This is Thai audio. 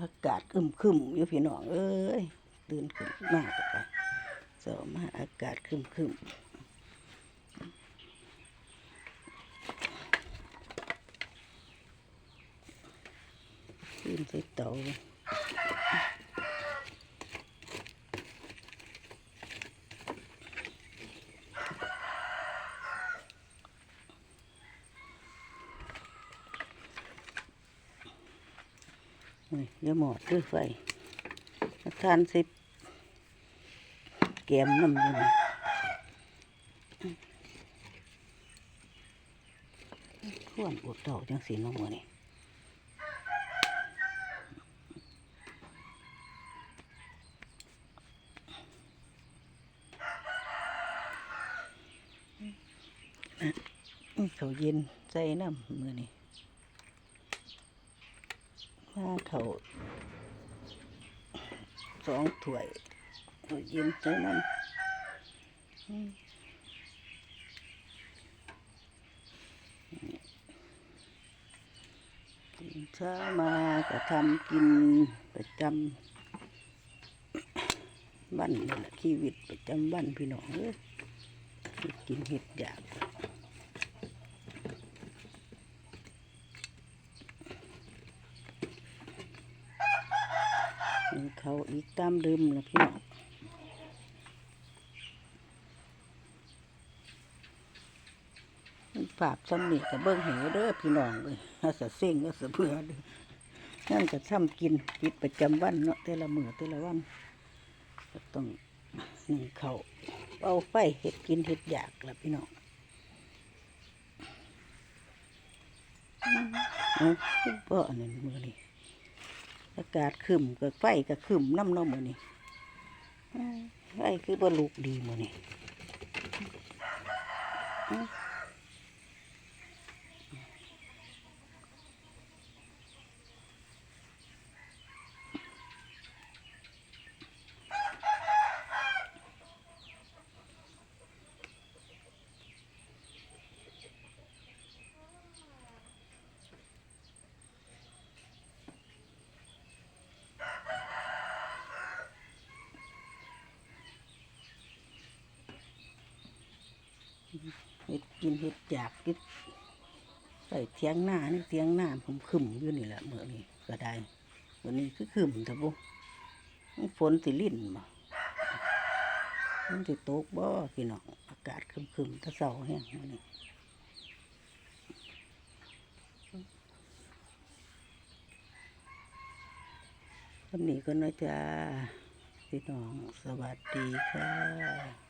อากาศอึมครึมอยู่พี่น้องเอ้ยตื่นขึ้นมากไปสอมาอากาศคึมครึมขึ้นใส่เตา เฮ้ยอย่าหมอดด้วยไฟทานใส่แกมน้ำอยู่นี่ข่วนอุดเต่าจังสีน้องวะนี่อื้อเขาเย็นใส่น้ำมือนี่ ว่าเขาวสองถ้วยเขาวเย็นใส่น้ำอืมกินเช้ามาก็ทำกินประจำบ้านนี่แหละชีวิตประจำบ้านพี่น้องเอ้ยกินเห็ดอยาก นึ่ง เขาอีกตามเดิมนะพี่น้องมันปาบซ้ำนี่กับเบิ้งเหวเด้อพี่น้องเลยอาสะเซ็งอาสะเบื่อเด้อนั่นจะทำกินกิจประจำวันเนาะแต่ละมือแต่ละวัน ก็ต้องหนึ่งเขาเอาไฟเห็ดกินเห็ดอยากละพี่น้องอืมเอาบ่อันนั้นมือนี่ อากาศขึ้มกับไฟกับขึ้มน้ำน้ำมือนี่ไฟคือบลูกดีมือนี่ เห็ดกินเห็ดอยากกินใส่เทียงหน้านี่เทียงหน้าผมขึ้มอยู่นี่แหละเมื่อนี้ก็ได้วันนี้คือขึ้มแต่บุฝนสิลิ่นบ่มันสิตกบ่พี่น้องอากาศคึมคึมๆแตะเสาแห้งมื้อนี้วันนี้ก็นะจ๊ะพี่น้องสวัสดีค่ะ